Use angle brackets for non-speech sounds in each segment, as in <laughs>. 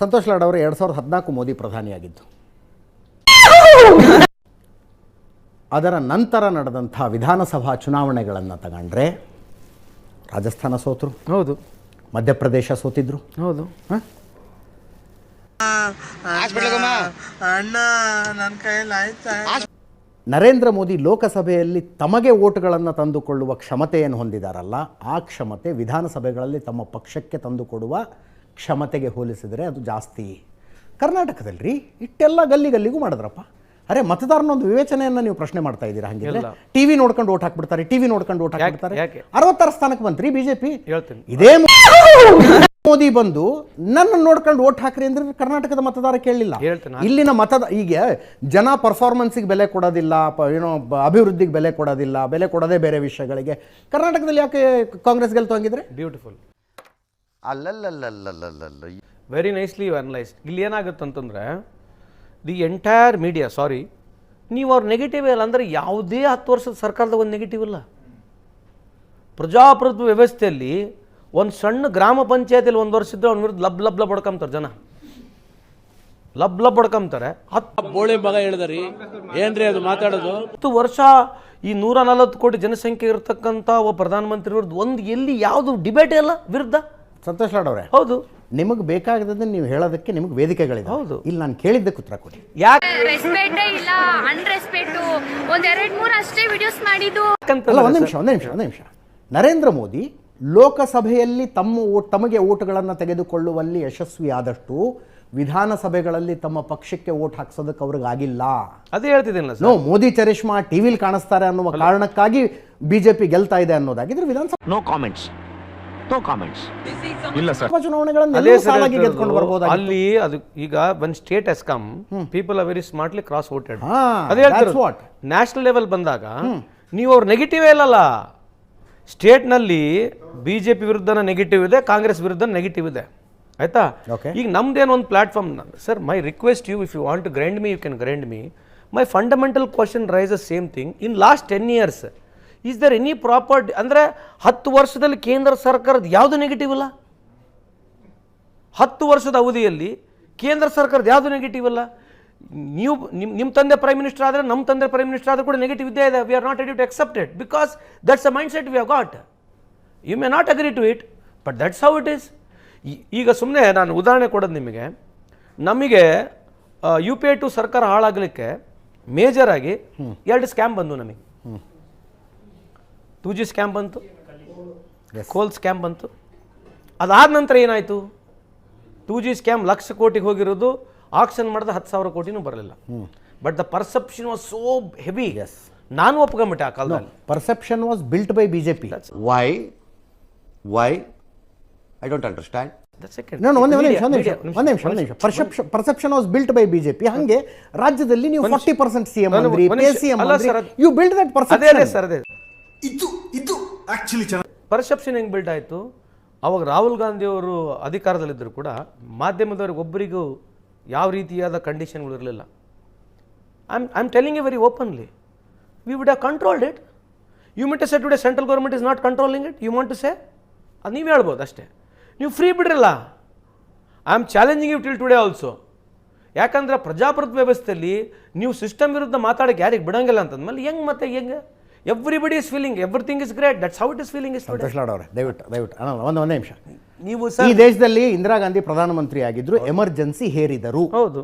ಸಂತೋಷ್ ಲಾಡ್ ಅವರು ಎರಡು ಸಾವಿರದ ಹದಿನಾಲ್ಕು ಮೋದಿ ಪ್ರಧಾನಿಯಾಗಿದ್ದು. ಅದರ ನಂತರ ನಡೆದಂಥ ವಿಧಾನಸಭಾ ಚುನಾವಣೆಗಳನ್ನು ತಗೊಂಡ್ರೆ ರಾಜಸ್ಥಾನ ಸೋತರು. ಹೌದು. ಮಧ್ಯಪ್ರದೇಶ ಸೋತಿದ್ರು. ಹೌದು. ಹಾಂ? ಅಣ್ಣ ನನ್ನ ಕೈಯಲ್ಲಿ ಆಯ್ತಾ? ನರೇಂದ್ರ ಮೋದಿ ಲೋಕಸಭೆಯಲ್ಲಿ ತಮಗೆ ಓಟ್ಗಳನ್ನು ತಂದುಕೊಳ್ಳುವ ಕ್ಷಮತೆಯನ್ನು ಹೊಂದಿದಾರಲ್ಲ ಆ ಕ್ಷಮತೆ ವಿಧಾನಸಭೆಗಳಲ್ಲಿ ತಮ್ಮ ಪಕ್ಷಕ್ಕೆ ತಂದುಕೊಡುವ ಕ್ಷಮತೆಗೆ ಹೋಲಿಸಿದರೆ ಅದು ಜಾಸ್ತಿ. ಕರ್ನಾಟಕದಲ್ಲಿ ರೀ ಇಟ್ಟೆಲ್ಲ ಗಲ್ಲಿ ಗಲ್ಲಿಗೂ ಮಾಡಿದ್ರಪ್ಪ. ಅರೆ ಮತದಾರನ ಒಂದು ವಿವೇಚನೆಯನ್ನು ನೀವು ಪ್ರಶ್ನೆ ಮಾಡ್ತಾ ಇದ್ದೀರಾ ಹಂಗಿದ್ರೆ? ಟಿ ಟಿವಿ ನೋಡ್ಕೊಂಡು ಓಟ್ ಹಾಕ್ಬಿಡ್ತಾರೆ ಟಿವಿ ನೋಡ್ಕೊಂಡು ಓಟ್ ಹಾಕ್ಬಿಡ್ತಾರೆ? ಅರವತ್ತಾರು ಸ್ಥಾನಕ್ಕೆ ಬಂತ್ರಿ ಬಿಜೆಪಿ? ಇದೇ ಮೋದಿ ಬಂದು ನನ್ನ ನೋಡ್ಕೊಂಡು ಓಟ್ ಹಾಕ್ರಿ ಅಂದ್ರೆ ಕರ್ನಾಟಕದ ಮತದಾರ ಕೇಳಲಿಲ್ಲ. ಇಲ್ಲಿನ ಮತದ ಈಗ ಜನ ಪರ್ಫಾರ್ಮೆನ್ಸಿಗೆ ಬೆಲೆ ಕೊಡೋದಿಲ್ಲ ಏನೋ ಅಭಿವೃದ್ಧಿಗೆ ಬೆಲೆ ಕೊಡೋದಿಲ್ಲ ಬೆಲೆ ಕೊಡೋದೇ ಬೇರೆ ವಿಷಯಗಳಿಗೆ. ಕರ್ನಾಟಕದಲ್ಲಿ ಯಾಕೆ ಕಾಂಗ್ರೆಸ್ ಗೆಲ್ತು ಹಂಗಿದ್ರೆ? ಬ್ಯೂಟಿಫುಲ್ ಅಲ್ಲಲ್ಲಲ್ಲಲ್ಲಲ್ಲಲ್ಲ ವೆರಿ ನೈಸ್ಲಿ ಯು ಅನಲೈಸ್ ಇಲ್ಲಿ ಏನಾಗುತ್ತೆ ಅಂತಂದರೆ ದಿ ಎಂಟೈರ್ ಮೀಡಿಯಾ ಸಾರಿ ನೀವು ಅವ್ರ ನೆಗೆಟಿವ್ ಇಲ್ಲ ಅಂದರೆ ಯಾವುದೇ ಹತ್ತು ವರ್ಷದ ಸರ್ಕಾರದ ಒಂದು ನೆಗೆಟಿವ್ ಇಲ್ಲ ಪ್ರಜಾಪ್ರಭುತ್ವ ವ್ಯವಸ್ಥೆಯಲ್ಲಿ ಒಂದು ಸಣ್ಣ ಗ್ರಾಮ ಪಂಚಾಯತಿಯಲ್ಲಿ ಒಂದು ವರ್ಷ ಇದ್ದರೆ ಅವ್ನ ವಿರುದ್ಧ ಲಬ್ ಲಬ್ ಲಬ್ ಹೊಡ್ಕೊಂತಾರೆ ಜನ ಲಬ್ ಲಬ್ ಹೊಡ್ಕೊಂತಾರೆ ಹತ್ತು ಬೋಳಿ ಮಗ ಹೇಳಿದ್ರಿ ಏನ್ರಿ ಅದು ಮಾತಾಡೋದು ಹತ್ತು ವರ್ಷ ಈ ನೂರ ನಲವತ್ತು ಕೋಟಿ ಜನಸಂಖ್ಯೆ ಇರತಕ್ಕಂಥ ಒಬ್ಬ ಪ್ರಧಾನಮಂತ್ರಿ ವಿರುದ್ಧ ಒಂದು ಎಲ್ಲಿ ಯಾವುದು ಡಿಬೇಟ್ ಇಲ್ಲ ವಿರುದ್ಧ ಸಂತೋಷ್ ಲಾಡ್ ಅವರೇ ಹೌದು. ನಿಮಗೆ ಬೇಕಾಗದನ್ನು ನೀವು ಹೇಳೋದಕ್ಕೆ ನಿಮಗೆ ವೇದಿಕೆಗಳಿದೆ ಹೌದು. ಇಲ್ಲಿ ನಾನು ಕೇಳಿದ್ದಕ್ಕೆ ಉತ್ತರ ಕೊಡಿ. ಯಾಕೆ ರೆಸ್ಪೆಕ್ಟೇ ಇಲ್ಲ ಅನ್ರೆಸ್ಪೆಕ್ಟು ಒಂದ್ ಎರಡ್ ಮೂರ್ ಅಷ್ಟೇ ವಿಡಿಯೋಸ್ ಮಾಡಿದ್ದು. ಅಲ್ಲ ಒಂದು ನಿಮಿಷ ಒಂದು ನಿಮಿಷ ಒಂದು ನಿಮಿಷ. ನರೇಂದ್ರ ಮೋದಿ ಲೋಕಸಭೆಯಲ್ಲಿ ತಮ್ಮ ಓಟ್ ತಮಗೆ ಓಟುಗಳನ್ನು ತೆಗೆದುಕೊಳ್ಳುವಲ್ಲಿ ಯಶಸ್ವಿಯಾದಷ್ಟು ವಿಧಾನಸಭೆಗಳಲ್ಲಿ ತಮ್ಮ ಪಕ್ಷಕ್ಕೆ ಓಟ್ ಹಾಕ್ಸೋದಕ್ಕೆ ಅವ್ರಿಗಾಗಿಲ್ಲ ಅದೇ ಹೇಳ್ತಿದ್ದೀನಿ ಸರ್. ನೋ ಮೋದಿ ಚರಿಷ್ಮಾ ಟಿವಿಲಿ ಕಾಣಿಸ್ತಾರೆ ಅನ್ನುವ ಕಾರಣಕ್ಕಾಗಿ ಬಿಜೆಪಿ ಗೆಲ್ತಾ ಇದೆ ಅನ್ನೋದಾಗಿದ್ರೆ ವಿಧಾನಸಭೆ ನೋ ಕಾಮೆಂಟ್ಸ್ ನೋ ಕಾಮೆಂಟ್ಸ್ ಇಲ್ಲ ಸರ್. ಚುನಾವಣೆಗಳನ್ನು. ಗೆದ್ಕೊಂಡು ಅಲ್ಲಿ ಅದು ಈಗ one state as come people are very smartly cross voted ಅದೇ ವಾಟ್. ನ್ಯಾಷನಲ್ ಲೆವೆಲ್ ಬಂದಾಗ ನೀವು ಅವ್ರ ನೆಗೆಟಿವ್ ಇಲ್ಲಲ್ಲ. ಸ್ಟೇಟ್ನಲ್ಲಿ ಬಿ ಜೆ ಪಿ ವಿರುದ್ಧನ ನೆಗೆಟಿವ್ ಇದೆ ಕಾಂಗ್ರೆಸ್ ವಿರುದ್ಧ ನೆಗೆಟಿವ್ ಇದೆ. ಆಯ್ತಾ. ಈಗ ನಮ್ದೇನು ಒಂದು platform sir my request you if you want to grind me you can grind me my fundamental question raise a same thing in last ten years is there any property ಅಂದರೆ ಹತ್ತು ವರ್ಷದಲ್ಲಿ ಕೇಂದ್ರ ಸರ್ಕಾರದ ಯಾವುದು ನೆಗೆಟಿವ್ ಅಲ್ಲ ಹತ್ತು ವರ್ಷದ ಅವಧಿಯಲ್ಲಿ ಕೇಂದ್ರ ಸರ್ಕಾರದ ಯಾವುದು ನೆಗೆಟಿವ್ ಅಲ್ಲ ನೀವು ನಿಮ್ಮ ನಿಮ್ಮ ತಂದೆ ಪ್ರೈಮ್ ಮಿನಿಸ್ಟರ್ ಆದರೆ ನಮ್ಮ ತಂದೆ ಪ್ರೈಮ್ ಮಿನಿಸ್ಟರ್ ಆದರೂ ಕೂಡ ನೆಗೆಟಿವ್ ಇದ್ದೇ ಇದೆ. We are not ready to accept it because that's a mind set we have got you may not agree to it but that's how it is ಈಗ ಸುಮ್ಮನೆ ನಾನು ಉದಾಹರಣೆ ಕೊಡೋದು ನಿಮಗೆ. ನಮಗೆ ಯು ಪಿ ಐ ಟು ಸರ್ಕಾರ ಹಾಳಾಗಲಿಕ್ಕೆ ಮೇಜರ್ ಆಗಿ ಎರಡು ಸ್ಕ್ಯಾಮ್ ಬಂದು ನಮಗೆ. ಟೂ ಜಿ ಸ್ಕ್ಯಾಮ್ ಬಂತು. ಕೋಲ್ ಸ್ಕ್ಯಾಮ್ ಬಂತು. ಅದಾದ ನಂತರ ಏನಾಯಿತು? ಟೂ ಜಿ ಸ್ಕ್ಯಾಮ್ ಲಕ್ಷ ಕೋಟಿಗೆ ಹೋಗಿರೋದು ಆಕ್ಷನ್ ಮಾಡಿದ ಹತ್ತು ಸಾವಿರ ಕೋಟಿನೂ ಬರಲಿಲ್ಲ. But the perception was so heavy yes ನಾನು ಒಪ್ಕೊಂಬಿಟ್ಟೆ ಆ ಕಾಲದಲ್ಲಿ. Perception was built by B J P why why I don't understand. ನಾನು ಒಂದೇ ಒಂದು ನಿಮಿಷ ಒಂದು Media, ನಿಮಿಷ ಒಂದು ನಿಮಿಷ ಒಂದು ನಿಮಿಷ perception perception was built by BJP ಹಂಗೆ ರಾಜ್ಯದಲ್ಲಿ ನೀವು forty percent C M sir, ಅದು- you build that perception sir ಅದೇ. ಇದು ಇದು ಆಕ್ಚುಲಿ ಚೆನ್ನಾಗಿ ಪರ್ಸೆಪ್ಷನ್ ಹೆಂಗೆ ಬಿಲ್ಡ್ ಆಯಿತು? ಅವಾಗ ರಾಹುಲ್ ಗಾಂಧಿ ಅವರು ಅಧಿಕಾರದಲ್ಲಿದ್ದರು ಕೂಡ ಮಾಧ್ಯಮದವ್ರಿಗೆ ಒಬ್ಬರಿಗೂ ಯಾವ ರೀತಿಯಾದ ಕಂಡೀಷನ್ಗಳು ಇರಲಿಲ್ಲ. I I am telling a very openly we would have controlled it you might say today central government is not controlling it you want to say ಅದು ನೀವು ಹೇಳ್ಬೋದು ಅಷ್ಟೇ. ನೀವು free ಬಿಡ್ರಲ್ಲ. I am challenging you till today also ಯಾಕಂದ್ರೆ ಪ್ರಜಾಪ್ರಭುತ್ವ ವ್ಯವಸ್ಥೆಯಲ್ಲಿ ನೀವು system ವಿರುದ್ಧ ಮಾತಾಡಕ್ಕೆ ಯಾರಿಗೆ ಬಿಡೋಂಗಿಲ್ಲ ಅಂತಂದ್ಮೇಲೆ ಹೆಂಗೆ ಮತ್ತೆ ಹೆಂಗೆ? Everybody is feeling everything is great that's how it is feeling is today Lad ಅವರೇ ದಯವಿಟ್ಟು ದಯವಿಟ್ಟು. ಅಲ್ಲ ಒಂದು ಒಂದೇ ನಿಮಿಷ. ನೀವು ಈ ಸರ್ ದೇಶದಲ್ಲಿ ಇಂದಿರಾ ಗಾಂಧಿ ಪ್ರಧಾನಮಂತ್ರಿ ಆಗಿದ್ರು ಎಮರ್ಜೆನ್ಸಿ ಹೇರಿದರು. ಹೌದು.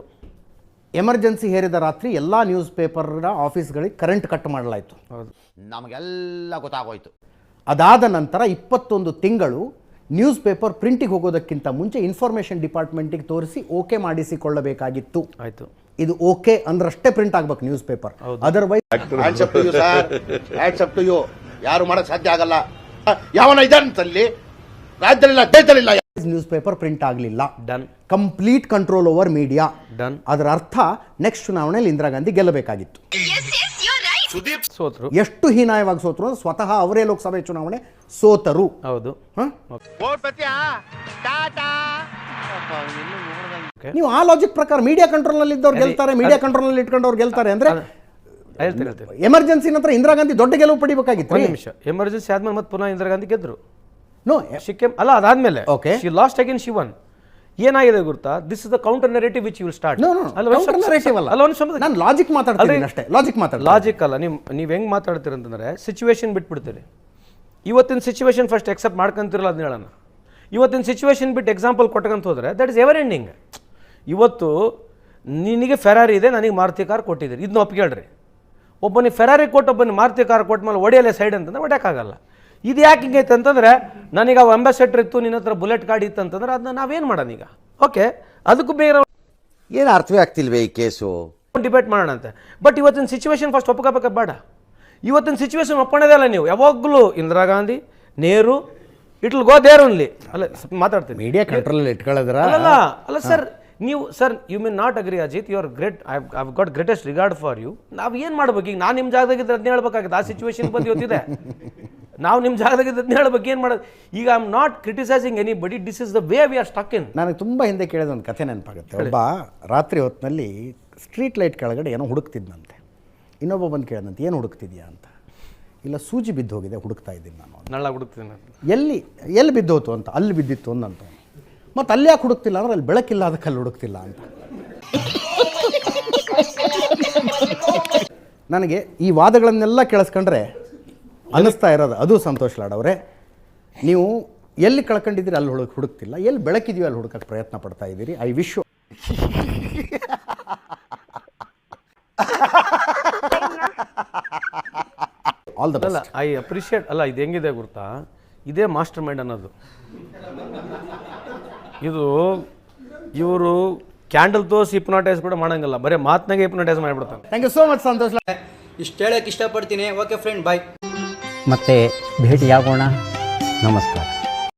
ಎಮರ್ಜೆನ್ಸಿ ಹೇರಿದ ರಾತ್ರಿ ಎಲ್ಲ ನ್ಯೂಸ್ ಪೇಪರ್ನ ಆಫೀಸ್ಗಳಿಗೆ ಕರೆಂಟ್ ಕಟ್ ಮಾಡಲಾಯಿತು. ಹೌದು. ನಮಗೆಲ್ಲ ಗೊತ್ತಾಗೋಯ್ತು. ಅದಾದ ನಂತರ ಇಪ್ಪತ್ತೊಂದು ತಿಂಗಳು ನ್ಯೂಸ್ ಪೇಪರ್ ಪ್ರಿಂಟಿಗೆ ಹೋಗೋದಕ್ಕಿಂತ ಮುಂಚೆ ಇನ್ಫಾರ್ಮೇಷನ್ ಡಿಪಾರ್ಟ್ಮೆಂಟಿಗೆ ತೋರಿಸಿ ಓಕೆ ಮಾಡಿಸಿಕೊಳ್ಳಬೇಕಾಗಿತ್ತು. ಆಯಿತು. ಇದು ಓಕೆ ಅಂದ್ರಷ್ಟೇ ಪ್ರಿಂಟ್ ಆಗ್ಬೇಕು newspaper otherwise hands up to you sir hands up to you ಯಾರು ಮಾಡಕ್ ಸಾಧ್ಯ ಆಗಲ್ಲ. ಯಾವನ ಇದಲ್ಲಿ ರಾಜ್ಯದಲ್ಲಿಲ್ಲ ದೇಶದಲ್ಲಿಲ್ಲ ನ್ಯೂಸ್ ಪೇಪರ್ ಪ್ರಿಂಟ್ ಆಗಲಿಲ್ಲ. Done complete control over media done ಅದರ ಅರ್ಥ ನೆಕ್ಸ್ಟ್ ಚುನಾವಣೆಯಲ್ಲಿ ಇಂದಿರಾ ಗಾಂಧಿ ಗೆಲ್ಲಬೇಕಾಗಿತ್ತು. ಸೋತ್ರು. ಎಷ್ಟು ಹೀನಾಯವಾಗಿ ಸೋತರು ಸ್ವತಃ ಅವರೇ ಲೋಕಸಭೆ ಚುನಾವಣೆ ಸೋತರು. ಹೌದು. ಹ? ನೀವು ಆ ಲಾಜಿಕ್ ಪ್ರಕಾರ ಮೀಡಿಯಾ ಕಂಟ್ರೋಲ್ನಲ್ಲಿ ಇದ್ದವ್ರು ಗೆಲ್ತಾರೆ ಮೀಡಿಯಾ ಕಂಟ್ರೋಲ್ನಲ್ಲಿ ಇಟ್ಕೊಂಡವ್ರು ಗೆಲ್ತಾರೆ ಅಂದ್ರೆ ಎಮರ್ಜೆನ್ಸಿ ನಂತರ ಇಂದಿರಾ ಗಾಂಧಿ ದೊಡ್ಡ ಗೆಲುವು ಪಡಿಬೇಕಾಗಿತ್ತು ಒಂದು ನಿಮಿಷ. ಎಮರ್ಜೆನ್ಸಿ ಆದ್ಮೇಲೆ ಮತ್ತೆ ಪುನಃ ಇಂದಿರಾ ಗಾಂಧಿ ಗೆದ್ರು. ನೋ ಸಿಕ್ಕಿಂ ಅಲ್ಲ ಅದಾದ್ಮೇಲೆ. ಓಕೆ ಶಿ ಲಾಸ್ಟ್ ಅಗೇನ್ ಶಿವನ್ ಏನಾಗಿದೆ ಗೊತ್ತಾ this is the counter narrative which will start no, ಅಲ್ಲ ಅಲ್ಲ. ನಾನು ಲಾಜಿಕ್ ಮಾತಾಡ್ತೀನಿ ಅಷ್ಟೇ. ಲಾಜಿಕ್ ಮಾತಾಡ್ತೀನಿ. ಲಾಜಿಕ್ ಅಲ್ಲ. ನೀವು ನೀವು ಹೆಂಗ್ ಮಾತಾಡ್ತೀರ ಅಂತಂದ್ರೆ ಸಿಚುವೇಶನ್ ಬಿಟ್ಬಿಡ್ತೀರಿ. ಇವತ್ತಿನ ಸಿಚುವೇಶನ್ ಫಸ್ಟ್ ಎಕ್ಸೆಪ್ಟ್ ಮಾಡ್ಕೊಂತಿರಲ್ಲ ಅದನ್ನ ಹೇಳೋಣ ಇವತ್ತಿನ ಸಿಚುವೇಶನ್ ಬಿಟ್ಟು ಎಕ್ಸಾಂಪಲ್ ಕೊಟ್ಕೊಂತ ಹೋದ್ರೆ ದಟ್ ಇಸ್ ಎವರ್ ಎಂಡಿಂಗ್ ಇವತ್ತು ನಿನಗೆ ಫೆರಾರಿ ಇದೆ ನನಗೆ ಮಾರುತಿ ಕಾರ್ ಕೊಟ್ಟಿದ್ದೀರಿ. ಇದನ್ನ ಒಪ್ಕೇಳ್ರಿ ಒಬ್ಬನಿಗೆ ಫೆರಾರಿ ಕೊಟ್ಟು ಒಬ್ಬನಿಗೆ ಮಾರುತಿ ಕಾರ್ ಕೊಟ್ಟ ಮೇಲೆ ಒಡೆಯಲೇ ಸೈಡ್ ಅಂತಂದ್ರೆ ಹೊಡ್ಯೋಕ್ಕಾಗಲ್ಲ ಇದು ಯಾಕೆ ಹಿಂಗೈತೆ ಅಂತಂದ್ರೆ ನನಗೆ ಅವು ಅಂಬಾಸೆಡ್ರ್ ಇತ್ತು ನಿನ್ನ ಹತ್ರ ಬುಲೆಟ್ ಗಾಡಿ ಇತ್ತು ಅಂತಂದ್ರೆ ಅದನ್ನ ನಾವೇನು ಮಾಡೋಣ ಈಗ? ಓಕೆ ಅದಕ್ಕೂ ಬೇರೆ ಏನು ಅರ್ಥವೇ ಆಗ್ತಿಲ್ವೇ ಈ ಕೇಸು? ಡಿಬೇಟ್ ಮಾಡೋಣಂತೆ ಬಟ್ ಇವತ್ತಿನ ಸಿಚುವೇಶನ್ ಫಸ್ಟ್ ಒಪ್ಕೋಬೇಕ ಬೇಡ. ಇವತ್ತಿನ ಸಿಚುವೇಶನ್ ಒಪ್ಪಣದೇ ಅಲ್ಲ ನೀವು. ಯಾವಾಗಲೂ ಇಂದಿರಾ ಗಾಂಧಿ ನೇರು ಇಟ್ಲ್ ಗೋ ದೇರ್ ಓನ್ಲಿ ಅಲ್ಲ ಮಾತಾಡ್ತೀನಿ. ಮೀಡಿಯಾ ಕಂಟ್ರೋಲ್ ಇಟ್ಕೊಳ್ಳೋದ್ರ? ಅಲ್ಲ ಅಲ್ಲ ಸರ್ ನೀವು sir you mean not agree Ajit you are great I have got greatest regard for you ನಾವು ಏನು ಮಾಡ್ಬೇಕು? ಈಗ ನಾನು ನಿಮ್ಮ ಜಾಗದಾಗಿದ್ದರೆ ಅದನ್ನ ಹೇಳ್ಬೇಕಾಗುತ್ತೆ. ಆ ಸಿಚುವೇಶನ್ ಬಂದು ಇವತ್ತಿದೆ. <laughs> ನಾವು ನಿಮ್ಮ ಜಾಗದಾಗಿದ್ದ ಅದನ್ನ ಹೇಳ್ಬೇಕು. ಏನು ಮಾಡೋದು? ಈಗ I am not criticising anybody this is the way we are stuck in ನನಗೆ ತುಂಬ ಹಿಂದೆ ಕೇಳಿದ ಒಂದು ಕಥೆ ನೆನಪಾಗುತ್ತೆ. ಒಬ್ಬ ರಾತ್ರಿ ಹೊತ್ತಿನಲ್ಲಿ ಸ್ಟ್ರೀಟ್ ಲೈಟ್ ಕೆಳಗಡೆ ಏನೋ ಹುಡುಕ್ತಿದ್ನಂತೆ. ಇನ್ನೊಬ್ಬ ಬಂದು ಕೇಳಿದಂತೆ ಏನು ಹುಡುಕ್ತಿದ್ಯಾ? ಅಂತ. ಇಲ್ಲ ಸೂಜಿ ಬಿದ್ದು ಹೋಗಿದೆ ಹುಡುಕ್ತಾ ಇದ್ದೀನಿ ನಾನು. ನಳ್ಳ ಹುಡುಕ್ತೀನಿ ಎಲ್ಲಿ ಎಲ್ಲಿ ಬಿದ್ದೋತು ಅಂತ. ಅಲ್ಲಿ ಬಿದ್ದಿತ್ತು ಅಂದಂತ ಮತ್ತು ಅಲ್ಲಿ ಯಾಕೆ ಹುಡುಕ್ತಿಲ್ಲ ಅಂದ್ರೆ ಅಲ್ಲಿ ಬೆಳಕಿಲ್ಲ ಅದಕ್ಕೆ ಅಲ್ಲಿ ಹುಡುಕ್ತಿಲ್ಲ ಅಂತ. ನನಗೆ ಈ ವಾದಗಳನ್ನೆಲ್ಲ ಕೇಳಿಸ್ಕೊಂಡ್ರೆ ಅನ್ನಿಸ್ತಾ ಇರೋದು. ಅದು ಸಂತೋಷ್ ಲಾಡ್ ಅವರೇ. ನೀವು ಎಲ್ಲಿ ಕಳ್ಕೊಂಡಿದ್ದೀರಿ ಅಲ್ಲಿ ಹುಡುಕ್ ಹುಡುಕ್ತಿಲ್ಲ. ಎಲ್ಲಿ ಬೆಳಕಿದೀವಿ ಅಲ್ಲಿ ಹುಡುಕಕ್ಕೆ ಪ್ರಯತ್ನ ಪಡ್ತಾ ಇದ್ದೀರಿ. ಐ ವಿಶ್ ಆಲ್ ದ ಅಲ್ಲ ಐ ಅಪ್ರಿಷಿಯೇಟ್ ಅಲ್ಲ ಇದು ಹೆಂಗಿದೆ ಗೊತ್ತಾ? ಇದೇ ಮಾಸ್ಟರ್ ಮೈಂಡ್ ಅನ್ನೋದು. ಇದು ಇವರು ಕ್ಯಾಂಡಲ್ ತೋರಿಸಿ ಹಿಪ್ನಾಟೈಸ್ ಕೂಡ ಮಾಡಂಗಿಲ್ಲ. ಬರೀ ಮಾತನಾಗೆ ಹಿಪ್ನಾಟೈಸ್ ಮಾಡಿಬಿಡ್ತಾನೆ thank you so much Santosh ಇಷ್ಟು ಹೇಳಕ್ಕೆ ಇಷ್ಟಪಡ್ತೀನಿ. ಓಕೆ ಫ್ರೆಂಡ್ ಬಾಯ್ ಮತ್ತೆ ಭೇಟಿಯಾಗೋಣ. ನಮಸ್ಕಾರ.